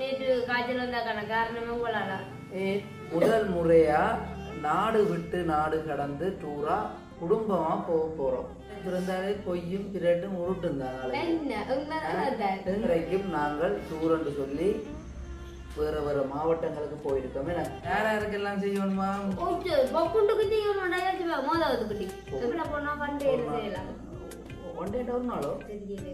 நேற்று காய்ச்சல் வந்தாக்கான காரணமே உங்களால ஏ முதல் முறையா நாடு விட்டு நாடு கடந்து டூரா குடும்பமா போக போறோம் பிறந்தாலே பொய்யும் பிரட்டும் உருட்டும். இன்றைக்கும் நாங்கள் டூர் என்று சொல்லி வேற வேற மாவட்டங்களுக்கு போயிருக்கோம் யார் யாருக்கெல்லாம் செய்யணுமா பொக்குண்டுக்கு வா, மோதாவது குட்டி. எப்படிடா போனா பண்டே செய்யலாம். ஒன் டே ஒரு நாளோ தெரியல,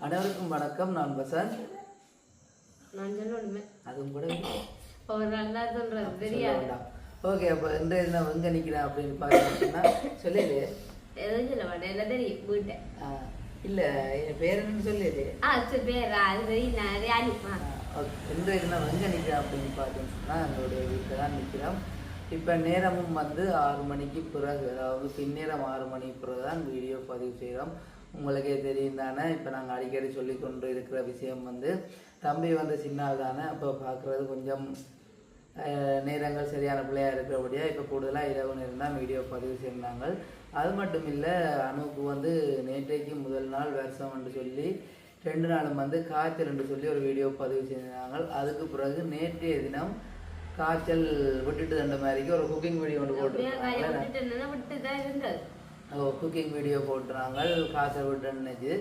அனைவருக்கும் வணக்கம். நான் வசந்த். நான் சொல்லணுமே. அதுவும் கூட அவர் நல்லா சொல்றாரு, தெரியாது. ஓகே அப்போ இன்றைய தினம் எங்க நிக்கிறேன் அப்படின்னு பார்த்தீங்கன்னா சொல்லலையே எதுவும் சொல்ல மாட்டேன், எல்லாம் தெரியும், வீட்டை. ஆ, இல்ல என் பேர் என்னன்னு சொல்லலையே ஆ, சரி, பேரா, அது சரி, நான் ராணி. ஆ. இன்றைய தினம் எங்கே நிற்கிறேன் அப்படின்னு பார்த்தீங்கன்னா எங்களுடைய வீட்டில் தான் நிற்கிறோம் இப்போ நேரமும் வந்து ஆறு மணிக்கு பிறகு அதாவது பின்னேரம் ஆறு மணிக்கு பிறகு தான் வீடியோ பதிவு செய்கிறோம் உங்களுக்கே தெரியும் தானே? இப்போ நாங்கள் அடிக்கடி சொல்லி கொண்டு இருக்கிற விஷயம் வந்து தம்பி வந்து சின்னால் தானே? அப்போ பார்க்குறது கொஞ்சம் நேரங்கள் சரியான பிள்ளையாக இருக்கிறபடியா இப்போ கூடுதலாக இரவு நேரம் தான் வீடியோ பதிவு செய்கிறாங்க அது மட்டும் இல்லை அனுவுக்கு வந்து நேற்றைக்கு முதல் நாள் வருஷம் என்று சொல்லி ரெண்டு நாளும் வந்து காய்ச்சல் என்று சொல்லி ஒரு வீடியோ பதிவு செய்தாங்க. அதுக்கு பிறகு நேற்றைய தினம் காய்ச்சல் விட்டுட்டு தண்ட மாதிரிக்கு ஒரு குக்கிங் வீடியோ ஒன்று போட்டுருக்காங்க. குக்கிங் வீடியோ போட்டுறாங்க காய்ச்சல் விட்டுன்னுச்சு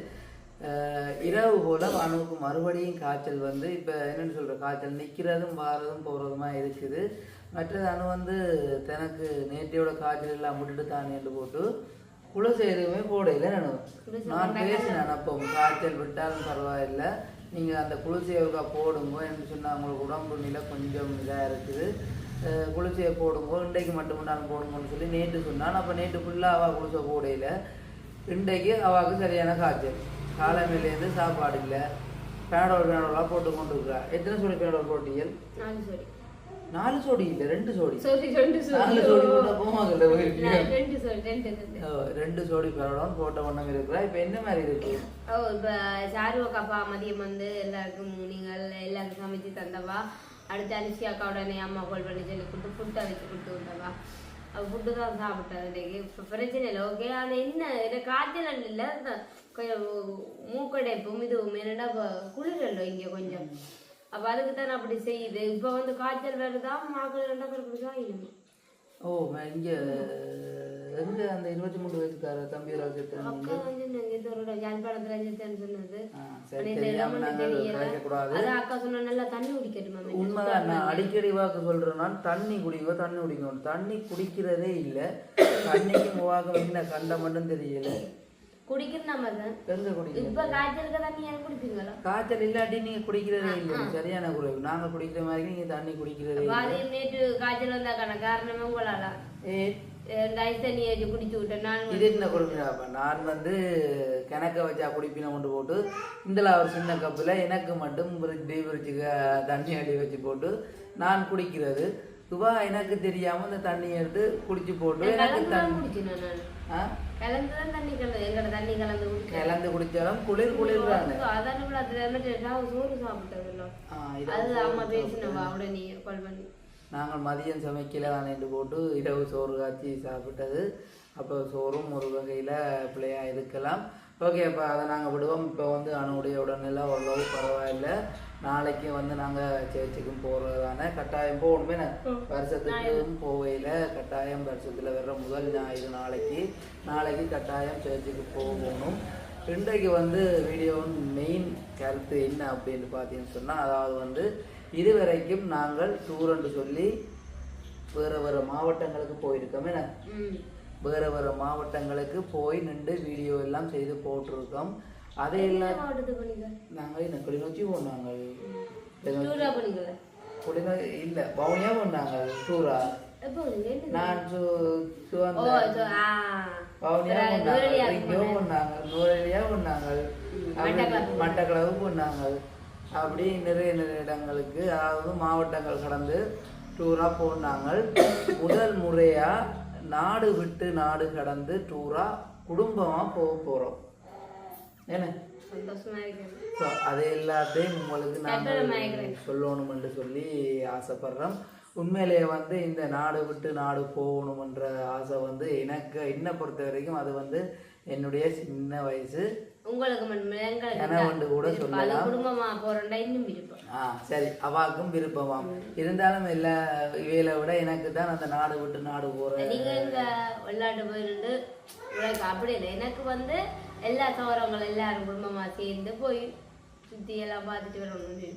இரவு போல் அணுவுக்கு மறுபடியும் காய்ச்சல் வந்து இப்போ என்னன்னு சொல்கிற காய்ச்சல் நிற்கிறதும் வாரதும் போகிறதுமா இருக்குது. மற்றது அணு வந்து தனக்கு நேற்றையோட காய்ச்சல் எல்லாம் விட்டுட்டு தானேன்னு போட்டு குளிசை எதுவுமே போடையில நானு நான் பேசினேன் அப்போ காய்ச்சல் விட்டாலும் பரவாயில்லை. நீங்கள் அந்த குளிசையை போடுங்க என்று சொன்னால் உங்களுக்கு உடம்பு நிலை கொஞ்சம் இதாக இருக்குது. குளிசையை போடுங்க இன்றைக்கு மட்டும் நான் போடுங்கன்னு சொல்லி நேற்று சொன்னான். அப்போ நேற்று ஃபுல்லாக அவள் குளிசை போடையில இன்றைக்கு அவாவுக்கு சரியான காய்ச்சல். காலமையிலேருந்து சாப்பாடு இல்லை. பேடோல் பேடோலாக போட்டு கொண்டு இருக்கிறா எத்தனை சோடி பேடோல் போட்டியல்? நாலு சோடி. இல்லை ரெண்டு சோடி. நாலு சோடி நான் ரெண்டு சோடி, பேடோல் போட்ட வண்ணம் இருக்கிறா. இப்போ என்ன மாதிரி இருக்கு? இப்ப சாருவக்கா அப்பா மதியம் வந்து எல்லாருக்கும் நீங்கள் எல்லாருக்கும் சமைச்சு தந்தவா? அடுத்து அலிசியாக்கா உடனே அம்மா கோல் பண்ணி சொல்லி கொடுத்து ஃபுட்டை வச்சு கொடுத்து விட்டவா அவ ஃபுட்டு தான் சாப்பிட்டா இன்னைக்கு பிரச்சனை இல்லை ஓகே ஆனால் என்ன எனக்கு காய்ச்சல் இல்லை கொஞ்சம் மூக்கடைப்பும் இதுவும் என்னடா இப்போ குளிரല്ലോ இங்க கொஞ்சம் அப்போ அதுக்கு தான் அப்படி செய்யுது இப்போ வந்து காய்ச்சல் வருதா மாக்கள் ரெண்டா பேர் குடிச்சா இல்லை ஓ இங்கே எங்க அந்த இருபத்தி மூணு வயசுக்கார தம்பி உண்மைதான் நான் அடிக்கடி வாக்கு சொல்றேன் நான் தண்ணி குடிங்க தண்ணி குடிக்கணும் தண்ணி குடிக்கிறதே இல்லை. தண்ணிக்கு வாக்கு என்ன கண்ட மட்டும் தெரியல. குடிக்க காய்ச்சல் இல்லாட்டி நீங்க குடிக்கிறதே இல்லை. சரியான குறைவு நாங்க குடிக்கிற மாதிரி நீங்க தண்ணி குடிக்கிறதே நேற்று காய்ச்சல் வந்தாக்கான காரணமே உங்களால. நான் வந்து கிணக்க வச்சா குடிப்பின கொண்டு போட்டு இதில் ஒரு சின்ன கப்பில் எனக்கு மட்டும் டீ பிரிச்சுக்க தண்ணி அடி வச்சு போட்டு நான் குடிக்கிறது. சுபா எனக்கு தெரியாம இந்த தண்ணி எடுத்து குடிச்சு போட்டு எனக்கு தண்ணி? கலந்து குடிச்சாலும் குளிர் குளிர்றாங்க அதான் சோறு இது அது அம்மா பேசினவா? உடனே கால் பண்ணி. நாங்கள் மதியம் சமைக்கல தானேட்டு போட்டு இரவு சோறு காய்ச்சி சாப்பிட்டது. அப்போ சோறும் ஒரு வகையில் பிள்ளையா இருக்கலாம். ஓகே அப்போ அதை நாங்கள் விடுவோம். இப்போ வந்து அணுடைய உடல்நிலை ஓரளவு பரவாயில்ல. நாளைக்கு வந்து நாங்கள் சேர்ச்சுக்கும் போகிறது தானே கட்டாயம். போகணுமே வருஷத்துக்கும் போகையில் கட்டாயம் வருஷத்தில் வர்ற முதல் ஞாயிறு நாளைக்கு. நாளைக்கு கட்டாயம் சேர்ச்சுக்கு போகணும். இன்றைக்கு வந்து வீடியோவின் மெயின் கருத்து என்ன அப்படின்னு பார்த்தீங்கன்னு சொன்னால் அதாவது வந்து இதுவரைக்கும் நாங்கள் டூர் என்று சொல்லி வேறு வேறு மாவட்டங்களுக்கு போயிருக்கோமே ம். வேறு வேறு மாவட்டங்களுக்கு போய் நின்று வீடியோ எல்லாம் செய்து போட்டிருக்கோம். அதையெல்லாம் நாங்கள் என்ன கிளிநொச்சி போனாங்க டூரா பண்ணிக்கல கிளிநொ இல்லை பவுனியா போனாங்க டூரா. என்ன நான் பவுனியா போனாங்க நுவரெலியா இங்கேயோ போனாங்க நூறலியா போனாங்க. மட்டக்களவு. போனாங்க அப்படி நிறைய நிறைய இடங்களுக்கு அதாவது மாவட்டங்கள் கடந்து டூராக போனாங்க முதல் முறையாக நாடு விட்டு நாடு கடந்து டூராக குடும்பமாக போக போகிறோம் என்ன? அது எல்லாத்தையும் உங்களுக்கு நாங்கள் இருக்கிறேன். சொல்லணும்னு சொல்லி ஆசைப்படுறோம். உண்மையிலேயே வந்து இந்த நாடு விட்டு நாடு போகணுமன்ற ஆசை வந்து எனக்கு என்னை பொறுத்த வரைக்கும் அது வந்து என்னுடைய சின்ன வயசு உங்களுக்கு கூட சொல்லலாம். குடும்பமா போறோம்டா இன்னும் விருப்பம். ஆ சரி அவாக்கும் விருப்பமாம். இருந்தாலும் எல்லா இவையில விட எனக்கு தான் அந்த நாடு விட்டு நாடு போற நீங்க இங்க விளையாட்டு போயிருந்து உழைக்க அப்படி இல்லை எனக்கு வந்து எல்லா சௌரங்கள் எல்லாரும் குடும்பமா சேர்ந்து போய் சுத்தி எல்லாம் பார்த்துட்டு வரணும்னு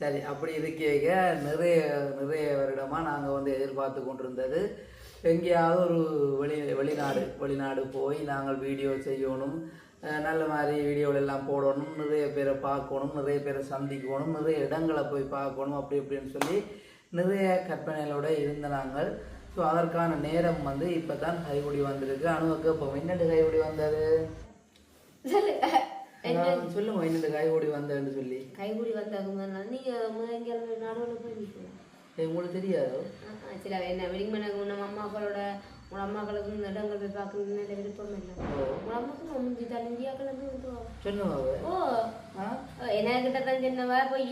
சரி அப்படி இருக்கேங்க நிறைய நிறைய வருடமா நாங்க வந்து எதிர்பார்த்து கொண்டிருந்தது. எங்கேயாவது ஒரு வெளி வெளிநாடு வெளிநாடு போய் நாங்கள் வீடியோ செய்யணும். நல்ல மாதிரி வீடியோவில் எல்லாம் போடணும். நிறைய பேரை பார்க்கணும். நிறைய பேரை சந்திக்கணும். நிறைய இடங்களை போய் பார்க்கணும். அப்படி இப்படின்னு சொல்லி நிறைய கற்பனைகளோட இருந்த நாங்கள். ஸோ அதற்கான நேரம் வந்து இப்போ தான் கைகுடி வந்திருக்கு. அணுவுக்கு இப்போ என்னண்டு கைகுடி வந்தது? சொல்லுங்க என்னண்டு கைகுடி வந்ததுன்னு சொல்லி. கைகூடி வந்தாங்க நீங்க முதல் நடுவில் போய் நிற்கலாம் உங்களுக்கு தெரியாதோ? சில என்ன வெடிங் பண்ண உங்க அம்மாக்களோட உங்க அம்மாக்களுக்கு இந்த இடங்கள் போய் பார்க்கணும்னு நல்ல விருப்பம் இல்லை. உங்க அம்மாக்கு முடிஞ்சு தான் இந்தியாக்கள் வந்து சொல்லுங்க அவ. ஓ? என்ன கிட்ட தான் சொன்னவா? போய்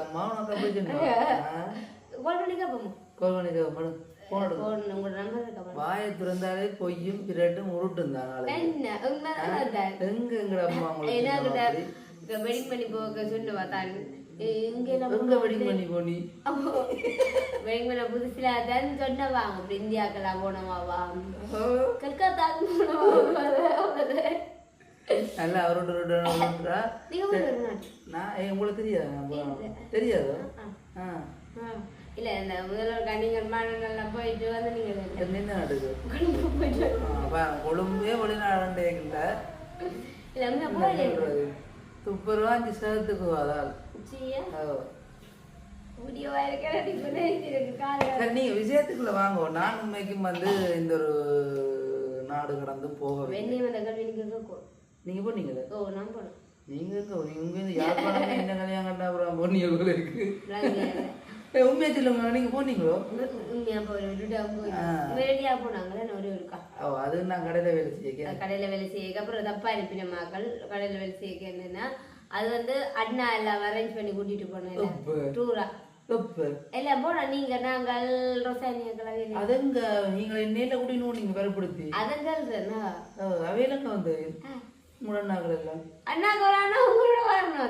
அம்மா உனக்கு அப்படி சொன்னாங்க. ஆ? கால் பண்ணி கேட்போமா உங்களோட நம்பர் இருக்கா வாயை திறந்தாலே பொய்யும் பிரட்டும் உருட்டும் தான். எங்க எங்கட அம்மா உங்களுக்கு? வெடிங் பண்ணி போக சொன்னவா தான்? புதுசுல தான் சொன்னவா அப்படி இந்தியாக்கெல்லாம் போனவாவா கல்கத்தாக்கு போனவா நல்லா அவரோட நான் உங்களுக்கு தெரியாதா. தெரியாதோ. இல்ல இந்த முதல்வர் கணிகர் மாநிலம் போயிட்டு வந்து நீங்க எந்த நாட்டுக்கு கொழும்பு போயிட்டு கொழும்பே வெளிநாடுண்டேங்கிட்ட இல்ல அங்க போயில இருக்கு கால சரி நீங்க விஷயத்துக்குள்ள வாங்க. நான் உண்மைக்கும் வந்து இந்த ஒரு நாடு கடந்து போக நீங்க நீங்க போனீங்களே ஓ நான் போனேன் நீங்க உங்க இந்த யாழ்ப்பாணம் என்ன கல்யாணம் கண்டா அப்புறம் பொண்ணு இருக்கு? உண்மையை சொல்லுங்க நீங்க போனீங்களோ. வேடியா போனாங்களே? ஒரு இருக்கா ஓ அது நான் கடையில வேலை செய்ய கடையில வேலை செய்ய அப்புறம் தப்பா அனுப்பின மக்கள் கடையில வேலை செய்ய என்னன்னா அது வந்து அண்ணா எல்லாம் அரேஞ்ச் பண்ணி கூட்டிட்டு போனேன். டூரா எல்லாம் போனோம் நீங்க நாங்கள் வேலை அதங்க நீங்க என்னையில கூட்டின்னு நீங்க வரப்படுத்தி சொல்றேன்னா அவையிலங்க வந்து? எல்லாம் அண்ணா கொரானா உங்களோட வரணும்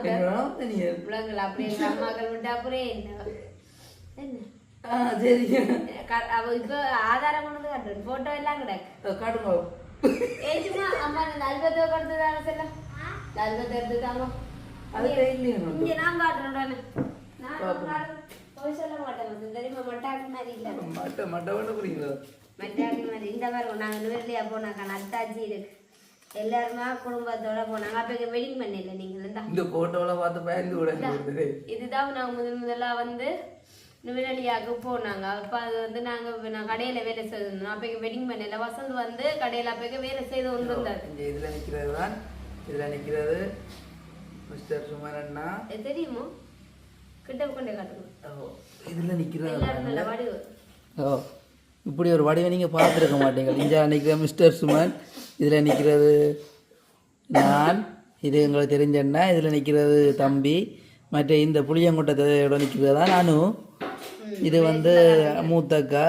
எங்க அம்மாக்கள் விட்டு அப்புறம் என்ன? இப்போ ஆதாரம் கொண்டு காட்டுறேன் போட்டோ எல்லாம் கிடக்கு காட்டுங்க ஏச்சுமா அம்மா இந்த அல்பத்தை கொடுத்து தானே செல்ல இந்த அல்பத்தை எடுத்து தாங்க அது இங்க நான் காட்டுறேன் உடனே. நான். போய் சொல்ல மாட்டேன். தெரியுமா மட்டாக்கு மாதிரி இல்ல மட்டை மட்டை பண்ண புரியுங்களா மட்டாக்கு மாதிரி இந்த பாருங்க நாங்க நுவரெலியா போனாக்கா நத்தாச்சி இருக்கு எல்லாருமா குடும்பத்தோட போனாங்க அப்ப இங்க வெட்டிங் பண்ணல நீங்க இருந்தா இந்த போட்டோல பார்த்து பயந்து கூட இருந்தது இதுதான் நாங்க முதல் முதலா வந்து நுவரெலியாவுக்கு போனாங்க. அப்ப அது வந்து நாங்க இப்ப நான் கடையில வேலை செய்திருந்தோம். அப்ப இங்க வெட்டிங் பண்ணல வசந்த் வந்து கடையில அப்ப இங்க வேலை செய்து கொண்டு இருந்தாரு இங்க இதுல நிக்கிறது தான். இதுல நிக்கிறது மிஸ்டர் சுமன் அண்ணா தெரியுமோ? கிட்ட கொண்டே காட்டுங்க. ஓ, இதுல வடிவு. ஓ இப்படி ஒரு வடிவை நீங்கள் பார்த்துருக்க மாட்டீங்க இங்கே நிற்கிற மிஸ்டர் சுமன் இதில் நிற்கிறது நான் இது எங்களுக்கு தெரிஞ்சண்ணா இதில் நிற்கிறது தம்பி மற்ற இந்த புளியங்குட்டத்தோட நிற்கிறது தான் நானும் இது வந்து மூத்தக்கா.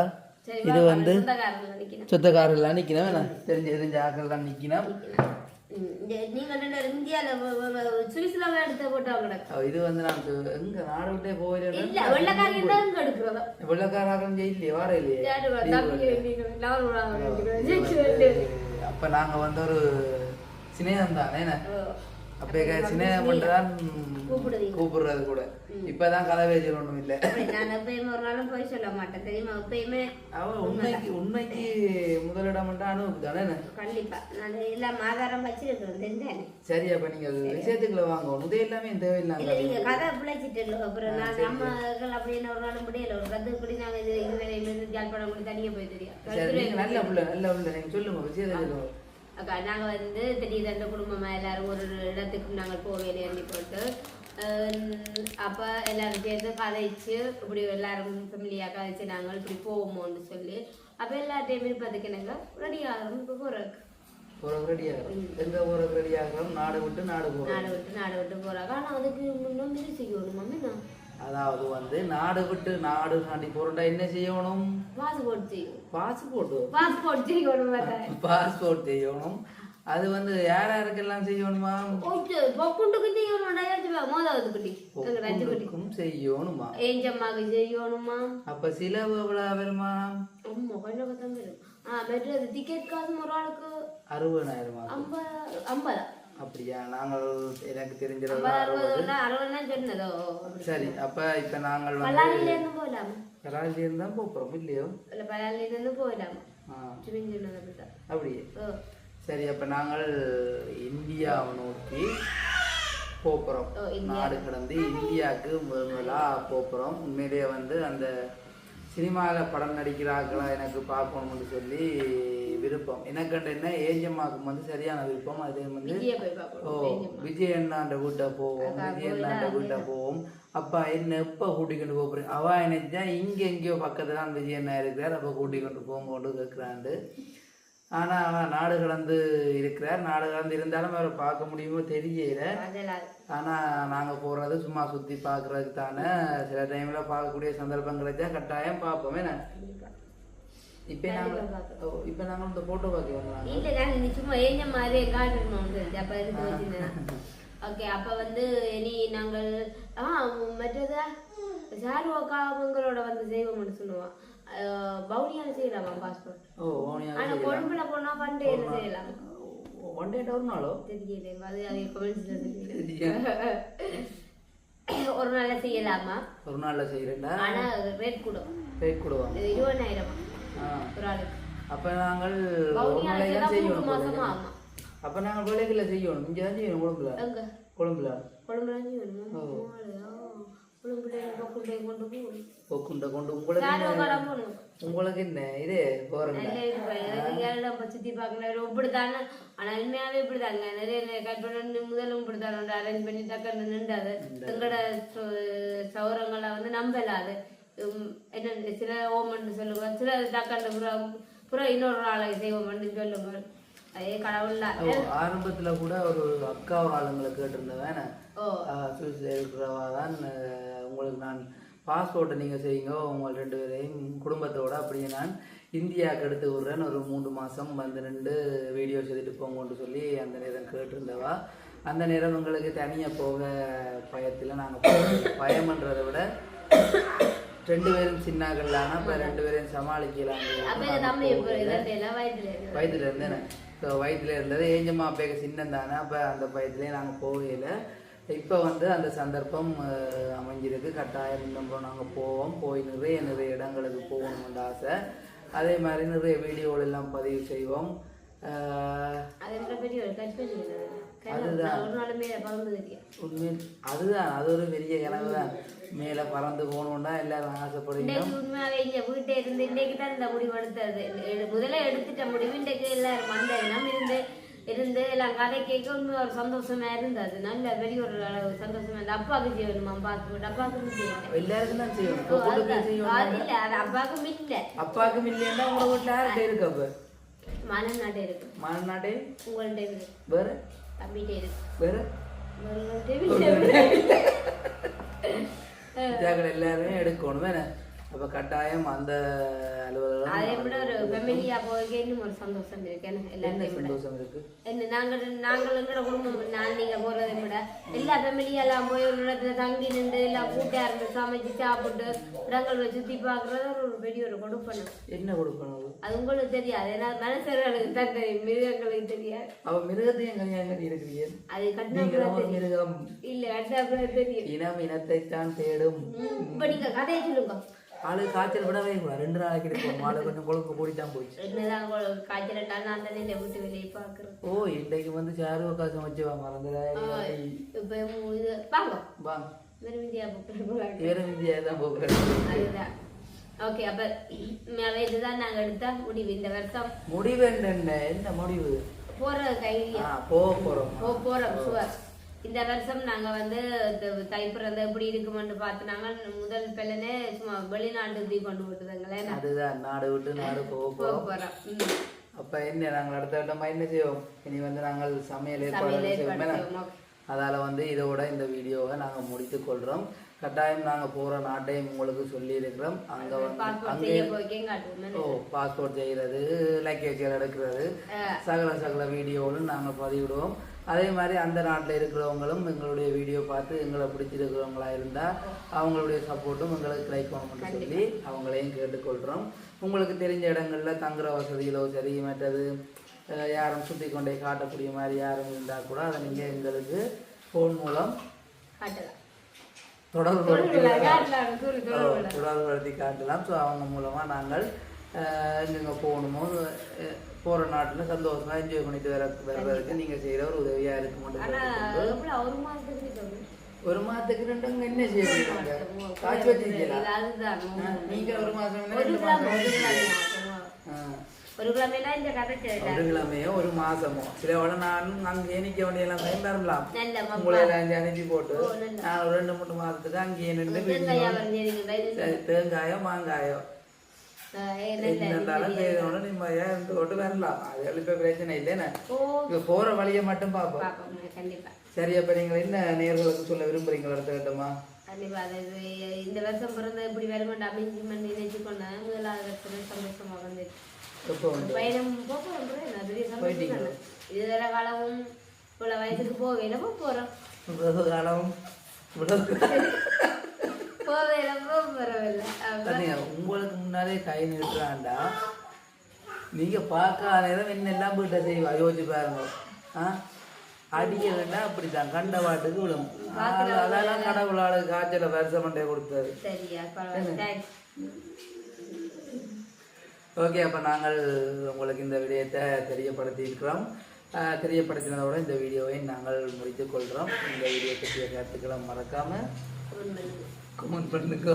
இது வந்து சொத்தக்காரெல்லாம் நிற்கணும் வேணாம் தெரிஞ்ச தெரிஞ்ச ஆக்கள்லாம் நிற்கணும் இது வந்து நான் எங்க நாடு விட்டே இல்ல போயிடணும் வெள்ளக்காரங்க தான் இங்க எடுக்கிறதா? வெள்ளக்காராக்கம் இல்லையே வார இல்லையே. யாரு வா- தம்பி நீங்க எல்லாரும் விடாம எடுக்கிறோம். ஜெயிச்சு வந்து. அப்ப நாங்க வந்து ஒரு சிநேகம் தானே. அப்ப சிநேகம் பண்றதான் கூப்பிடுவீங்க. கூப்பிடுறது. கூட. இப்பதான் கதை பேஜர் ஒண்ணும் இல்ல. நான் எப்பயுமே ஒரு நாளும் போய் சொல்ல மாட்டேன். தெரியுமா எப்பயுமே அவ உண்மைக்கு உண்மைக்கு முதலிடம் அனுப்பு தானே? கண்டிப்பா. நான் எல்லாம் ஆதாரம் வச்சிருக்கிறேன் தெரிஞ்சானே சரி அப்ப நீங்க விஷயத்துக்குள்ள வாங்க. முதல் எல்லாமே தேவையில்லாம நீங்க கதை பிழைச்சிட்டு இல்லை அப்புறம் நான் நம்மகள் அப்படின்னு ஒரு நாளும் முடியல. ஒரு கதை இப்படி நாங்க இது இருந்து ஜாழ்ப்பாணம் கூட தனியா போய் தெரியும் நல்ல பிள்ளை நல்ல பிள்ளை. நீங்க சொல்லுங்க விஷயத்தை சொல்லுங்க. அக்கா நாங்கள் வந்து திடீர்னு ரெண்டு குடும்பமாக எல்லாரும் ஒரு ஒரு இடத்துக்கு நாங்கள் போவேல எண்ணி போட்டு அப்போ எல்லாரும் சேர்ந்து கதைச்சு இப்படி எல்லாரும் ஃபேமிலியாக கதைச்சு நாங்கள் இப்படி போவோமோன்னு சொல்லி அப்போ எல்லா டைமும் பார்த்துக்கினாங்க ரெடி ஆகிறோம் இப்போ போகிறதுக்கு போறதுக்கு ரெடி ஆகிறோம் எங்க போறதுக்கு ரெடி ஆகிறோம் நாடு விட்டு நாடு போறோம் நாடு விட்டு நாடு விட்டு போறாங்க ஆனா அதுக்கு முன்னும் இது செய்யணும் என்ன அதாவது வந்து நாடு விட்டு நாடு தாண்டி போறோம்டா என்ன செய்யணும்? பாஸ்போர்ட் பாஸ்போர்ட் பாஸ்போர்ட் செய்யணும் பாஸ்போர்ட் செய்யணும். அது வந்து யார் யாருக்கெல்லாம் செய்யணுமா? பொக்குண்டுக்கு செய்யணும் செய்யணுமா? ஏஞ்சம்மாக்கு செய்யணுமா? அப்ப சில எவ்வளவு வருமா? டிக்கெட் காசு ஒரு ஆளுக்கு அறுபதாயிரமா ஐம்பது ஐம்பதா? அப்படியா? நாங்கள் எனக்கு தெரிஞ்சது அறுபது சரி அப்ப இப்ப நாங்கள் கராச்சி இருந்தா போறோம் இல்லையோ? இல்ல பல்லாரில இருந்து போகலாமா. அப்படியே. சரி அப்ப நாங்கள் இந்தியாவை நோக்கி இந்தியா. நாடு கடந்து இந்தியாவுக்கு முதல் முதலா போறோம். உண்மையிலேயே வந்து அந்த சினிமாவில் படம் நடிக்கிறார்களா எனக்கு பார்க்கணும்னு சொல்லி விருப்பம். எனக்கண்டு என்ன? ஏஜம்மாவுக்கு வந்து சரியான விருப்பம். அதே வந்து ஓ விஜய் அண்ணாண்ட வீட்டை போவோம். விஜய் அண்ணாண்ட வீட்டை போவோம். அப்பா என்ன எப்போ கூட்டிக்கொண்டு போறேன் அவ நினைச்சா இங்க எங்கேயோ பக்கத்துல தான் விஜய் அண்ணா இருக்கிறார். அப்போ கூட்டிக்கொண்டு கொண்டு கேட்குறாண்டு ஆனா அவன் நாடு கடந்து இருக்கிறார். நாடு கடந்து இருந்தாலும் அவரை பார்க்க முடியுமோ தெரியல. அதெல்லாம் ஆனா நாங்க போறது சும்மா சுத்தி பார்க்கறதுக்கு தானே. சில டைம்ல பார்க்கக்கூடிய சந்தர்ப்பம் கிடைச்சா கட்டாயம் பார்ப்போமே நான். இப்போ நாங்க ஓ, இப்போ நாங்க இந்த போட்டோ பார்க்க இல்ல நீ சும்மா ஏஞ்ச மாதிரி காட்டணும் அப்ப ஓகே அப்ப வந்து இனி நாங்கள் ஆ மற்றது? சாரு அவங்களோட வந்து செய்வோம்னு சொல்லுவான் பவுனியால செய்யலாமா பாஸ்போர்ட் ஓ ஓனியா ஆனா கொழும்புல போனா பண்டே என்ன செய்யலாம். ஒன் டே ஒரு நாளோ? தெரியல அது அது சரியா? ஒரு நாள்ல செய்யலாமா? ஒரு நாள்ல செய்யறேன்டா. ஆனா ரேட் கூட. ரேட் இது இருபதாயிரமா? ஆ. ஒரு ஆளுக்கு. அப்ப நாங்கள் ஒரு பவுனியால நாளைக்கு தான் செய்யணும் அப்ப நாங்கள் வேலைக்குள்ள செய்யணும். இங்க தான் செய்யணும் கொழும்புல. கொழும்புல. கொழும்புல வேணுமா கொழும்புல கொண்டு கொண்டு போகணும் கொக்குண்ட கொண்டு உங்களுக்கு உங்களுக்கு என்ன இது நம்ம சுத்தி பார்க்கல இப்படித்தானே ஆனா உண்மையாவே இப்படிதாங்க நிறைய கல்பனை முதலும் இப்படித்தான் அரேஞ்ச் பண்ணி டக்குன்னு நின்றாது எங்களோட சௌரங்களை வந்து நம்பலாது என்ன சில ஓமன்னு சொல்லுவாங்க சில டக்குன்னு புறம் புறம் இன்னொரு ஆளை செய்வோம்னு சொல்லுங்க ஆரம்பத்துல கூட ஒரு அக்கா ஆளுங்களை இருக்கிறவா தான் உங்களுக்கு நான் பாஸ்போர்ட்டை நீங்கள் செய்யுங்க உங்கள் ரெண்டு பேரையும் குடும்பத்தோட அப்படியே நான் இந்தியாவுக்கு எடுத்து விட்றேன் ஒரு மூன்று மாதம் வந்து ரெண்டு வீடியோஸ் எடுத்து போங்கன்னு சொல்லி அந்த நேரம் கேட்டிருந்தவா. அந்த நேரம் உங்களுக்கு தனியாக போக பயத்தில் நாங்கள் பயம்ன்றதை விட ரெண்டு பேரும் சின்னாக்கள்லான இப்போ ரெண்டு பேரையும் சமாளிக்கலாம் வயதுல இருந்தேன். ஸோ வயதுல இருந்தது. ஏஞ்சம்மா அப்பேக்க சின்னம் தானே அப்போ அந்த பயத்துலேயே நாங்கள் போகல. இப்போ வந்து அந்த சந்தர்ப்பம் அமைஞ்சிருக்கு. கட்டாயம் இன்னும் நாங்கள் போவோம். போய் நிறைய நிறைய இடங்களுக்கு போகணும்னு ஆசை. அதே மாதிரி நிறைய வீடியோகள் எல்லாம் பதிவு செய்வோம். அதுதான். அதுதான். அது ஒரு பெரிய கனவு தான். மேலே பறந்து போகணுன்னா எல்லாரும் ஆசைப்படுவீங்க. இன்னைக்கு உண்மையாவே இங்க வீட்டை இருந்து இன்னைக்கு தான் இந்த முடிவு எடுத்தது. எடு- முதல்ல எடுத்துட்ட முடிவு. இன்றைக்கு எல்லாரும் வந்த இனம் இருந்து இருந்து எல்லாம் கதை கேட்க உண்மை ஒரு சந்தோஷமா இருந்தது. நல்ல பெரிய ஒரு சந்தோஷமா இருந்தது. அப்பாவுக்கு செய்யணுமா? அப்பாவுக்கும் செய்யணும். எல்லாருக்கும் தான் செய்யணும். அது இல்ல அது அப்பாவுக்கும் இல்ல. அப்பாவுக்கும் இல்லைன்னா உங்கள் வீட்டில் யார்கிட்ட இருக்கு அப்போ? மனநாட்டே இருக்கு. மாநாட்டே உங்கள்ட்ட இருக்கு. வேற? தம்பிகிட்ட இருக்கு. வேற? எல்லாருமே எடுக்கணும். வேணே அப்ப கட்டாயம் அந்த அதை விட ஒரு ஃபெமிலியா போக இன்னும் ஒரு சந்தோஷம் இருக்கு. எல்லாத்தையும் சந்தோஷம் இருக்கு? என்ன நாங்கள் நாங்கள் எங்களோட குடும்பம் நான் நீங்க போறதை விட. எல்லா ஃபேமிலியெல்லாம் போய் ஒரு இடத்துல தங்கி நின்று எல்லாம் கூட்டா இருந்து சமைச்சு சாப்பிட்டு இடங்களை சுத்தி பார்க்கறது ஒரு பெரிய ஒரு கொடுப்பணும் என்ன கொடுக்கணும் அது? உங்களுக்கு தெரியாது. ஏன்னா மனுஷர்களுக்கு தான் தெரியும். மிருகங்களுக்கு தெரியாது. அவ மிருகத்தையும் கல்யாணம் கட்டி இருக்கிறீங்க? அது ஒரு மிருகம். இல்ல கட்டினா தெரியும். இனம் இனத்தைத்தான் தேடும். ம், இப்ப நீங்க கதையை சொல்லுங்க. ஆளு காய்ச்சல் விடவே ரெண்டு நாளைக்கு இருக்கும் ஆளு கொஞ்சம் கொழுப்பு கூடித்தான் போச்சு. என்னதான் உங்களுக்கு காய்ச்சல் நான் தானே இந்த வீட்டு வேலையை பார்க்குறேன் ஓ இன்றைக்கு வந்து சாரு காசு வச்சு வாங்க. வெறும் இந்தியா புக் வேற இந்தியா தான் போகிறேன் அதுதான். ஓகே அப்ப உண்மையாவே இதுதான் நாங்க எடுத்த முடிவு. இந்த வருஷம் முடிவு என்ன என்ன முடிவு? போற கைலியா ஆ போக போறோம். போ போறோம் சுவர் இந்த வருஷம் நாங்க வந்து தை பிறந்த எப்படி இருக்குமென்னு பார்த்துனாங்க முதல் பிள்ளைனே சும்மா வெளிநாட்டு தீ கொண்டு விட்டுதுங்களே. அதுதான் நாடு விட்டு நாடு போக போக போறோம். போறோம். ம். அப்ப என்ன நாங்கள் அடுத்த வட்டமா என்ன செய்வோம்? இனி வந்து நாங்கள் சமையல் ஏற்பாடு செய்வோம். அதால வந்து இதோட இந்த வீடியோவை நாங்க முடித்து கொள்றோம். கட்டாயம் நாங்க போற நாட்டையும் உங்களுக்கு சொல்லி இருக்கிறோம் அங்க வந்து அங்கே ஓ பாஸ்போர்ட் செய்யறது லக்கேஜ் எடுக்கிறது. சகல சகல வீடியோவும் நாங்கள் பதிவிடுவோம். அதே மாதிரி அந்த நாட்டில் இருக்கிறவங்களும் எங்களுடைய வீடியோ பார்த்து எங்களை பிடிச்சிருக்கிறவங்களா இருந்தால் அவங்களுடைய சப்போர்ட்டும் எங்களுக்கு கிடைக்கணும்னு சொல்லி அவங்களையும் கேட்டுக்கொள்கிறோம் உங்களுக்கு தெரிஞ்ச இடங்கள்ல தங்குற வசதிகளோ சரி மற்றது யாரும் சுற்றி கொண்டே காட்டக்கூடிய மாதிரி யாரும் இருந்தால் கூட அதை நீங்கள் எங்களுக்கு ஃபோன் மூலம் காட்டலாம். தொடர்பு படுத்தி காட்டலாம். சொல்லு ஓ, தொடர்புபடுத்தி காட்டலாம். ஸோ அவங்க மூலமாக நாங்கள் எங்கெங்க போகணுமோ போற நாட்டில் சந்தோஷமா என்ஜாய் பண்ணிட்டு வர வர்றதுக்கு நீங்கள் செய்கிற ஒரு உதவியாக ஆனா எவ்வளவு ஒரு மாசத்துக்கு மாதத்துக்கு ரெண்டுங்க என்ன செய்வீங்க காய்ச்சி வச்சிருக்கீங்களா? இது அதுதான் ஆ, நீங்க ஒரு மாதம் ரெண்டு மாதம் ஒரு கிழமை ஆ, ஒரு கிழமைனா இந்த கதை ஒரு கிழமையோ ஒரு மாசமோ? சில உடனே நான் அங்கே வேண்டிய எல்லாம் நல்ல உங்களை எல்லாம் அனுப்பி போட்டு. நான் ஒரு ரெண்டு மூணு மாதத்துக்கு அங்கேயே நின்று தேங்காயோ மாங்காயோ? செய்தோட நிம்மதியா இருந்து வரலாம் அது பிரச்சனை இல்லைன்னு போற வழியை மட்டும் பார்ப்போம் பாப்போம் கண்டிப்பா சரி அப்ப நீங்க என்ன நேர்களுக்கு சொல்ல விரும்புறீங்க அடுத்த கட்டமா இந்த வருஷம் பிறந்த இப்படி வருமாட்டா அமைஞ்சு நினைச்சு கொண்டேன் முதலாவது வருஷம் சந்தோஷமா வந்துச்சு பயணம் போக போறேன் பெரிய சந்தோஷம் தானே. இது வேற காலமும் இவ்வளவு வயசுக்கு போக போறோம் இவ்வளவு காலம் இவ்வளவு காலம். போவேல போக உங்களுக்கு முன்னாலே கை நிறுத்துறாண்டா நீங்க பார்க்காத நேரம் என்னெல்லாம் வீட்டை செய்வா? யோசிச்சு பாருங்க. ஆ? அடிக்க வேண்டாம் அப்படித்தான். கண்ட பாட்டுக்கு விடும். அது- அதெல்லாம் கடவுளால காய்ச்சல வருஷம் மண்டே தேங்க்ஸ் ஓகே அப்போ நாங்கள் உங்களுக்கு இந்த விடயத்தை தெரியப்படுத்தி இருக்கிறோம். ஆஹ் தெரியப்படுத்தினதோட இந்த வீடியோவை நாங்கள் முடித்துக் கொள்கிறோம். இந்த வீடியோ பற்றிய கருத்துக்களை மறக்காம கமெண்ட் பண்ணுங்க.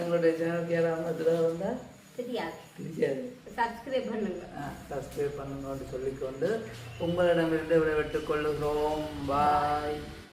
எங்களுடைய சேனலுக்கு யாராவது இதில் வந்தால் தெரியாது. தெரியாது. சப்ஸ்கிரைப் பண்ணுங்க. சப்ஸ்கிரைப் பண்ணுங்கன்னு சொல்லிக்கொண்டு உங்களிடமிருந்து விடைபெற்றுக் கொள்ளுகிறோம். பாய்